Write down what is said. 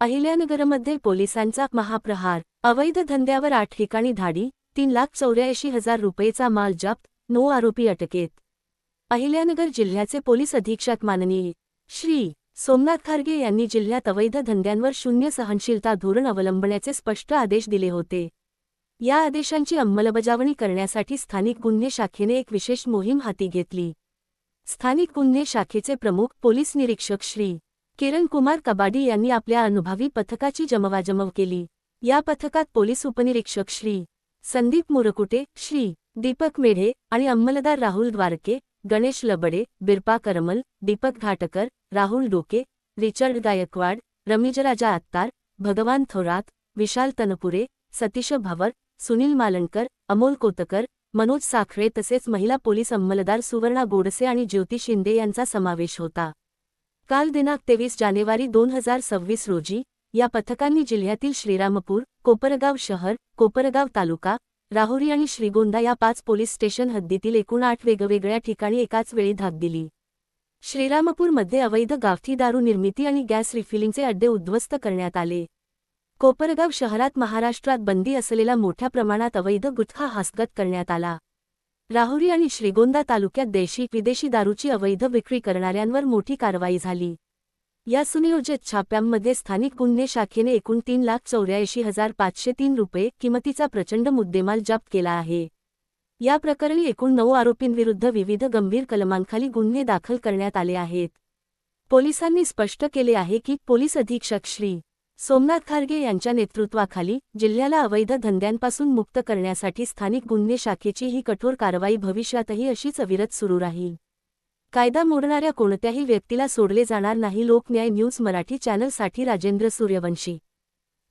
अहिल्यानगरमध्ये पोलिसांचा महाप्रहार. अवैध धंद्यावर आठ ठिकाणी धाडी तीन लाख चौऱ्याऐंशी हजार रुपयेचा माल जप्त नऊ आरोपी अटकेत. अहिल्यानगर जिल्ह्याचे पोलीस अधीक्षक माननीय श्री. सोमनाथ खारगे यांनी जिल्ह्यात अवैध धंद्यांवर शून्य सहनशीलता धोरण अवलंबण्याचे स्पष्ट आदेश दिले होते. या आदेशांची अंमलबजावणी करण्यासाठी स्थानिक गुन्हे शाखेने एक विशेष मोहीम हाती घेतली. स्थानिक गुन्हे शाखेचे प्रमुख पोलीस निरीक्षक श्री. किरण कुमार कबाडी यांनी आपल्या अनुभवी पथकाची जमवाजमव केली. या पथकात पोलीस उपनिरीक्षक श्री. संदीप मुरकुटे श्री. दीपक मेढे आणि अंमलदार राहुल द्वारके गणेश लबडे बिरपा करमल दीपक घाटकर राहुल डोके रिचर्ड गायकवाड रमीजराजा आत्तार भगवान थोरात विशाल तनपुरे सतीश भावर सुनील मालणकर अमोल कोतकर मनोज साखरे तसेच महिला पोलीस अंमलदार सुवर्णा गोडसे आणि ज्योती शिंदे यांचा समावेश होता. काल दिनांक तेवीस जानेवारी दोन हजार सव्वीस रोजी या पथकांनी जिल्ह्यातील श्रीरामपूर कोपरगाव शहर कोपरगाव तालुका राहुरी आणि श्रीगोंदा या पाच पोलीस स्टेशन हद्दीतील एकूण आठ वेगवेगळ्या ठिकाणी एकाच वेळी धाक दिली. श्रीरामपूरमध्ये अवैध गावठी दारू निर्मिती आणि गॅस रिफिलिंगचे अड्डे उद्ध्वस्त करण्यात आले. कोपरगाव शहरात महाराष्ट्रात बंदी असलेला मोठ्या प्रमाणात अवैध गुटखा हस्तगत करण्यात आला. राहुरी आणि श्रीगोंदा तालुक्यात देशी विदेशी दारूची अवैध विक्री करणाऱ्यांवर मोठी कारवाई झाली. या सुनियोजित छाप्यांमध्ये स्थानिक गुन्हे शाखेने एकूण तीन लाख चौऱ्याऐंशी हजार पाचशे तीन रुपये किमतीचा प्रचंड मुद्देमाल जप्त केला आहे. या प्रकरणी एकूण नऊ आरोपींविरुद्ध विविध गंभीर कलमांखाली गुन्हे दाखल करण्यात आले आहेत. पोलिसांनी स्पष्ट केले आहे की पोलीस अधीक्षक श्री. सोमनाथ खारगे यांच्या नेतृत्वाखाली जिल्ह्याला अवैध धंद्यांपासून मुक्त करण्यासाठी स्थानिक गुन्हे शाखेची ही कठोर कारवाई भविष्यातही अशीच अविरत सुरू राहील. कायदा मोडणाऱ्या कोणत्याही व्यक्तीला सोडले जाणार नाही. लोकन्याय न्यूज मराठी चॅनलसाठी राजेंद्र सूर्यवंशी.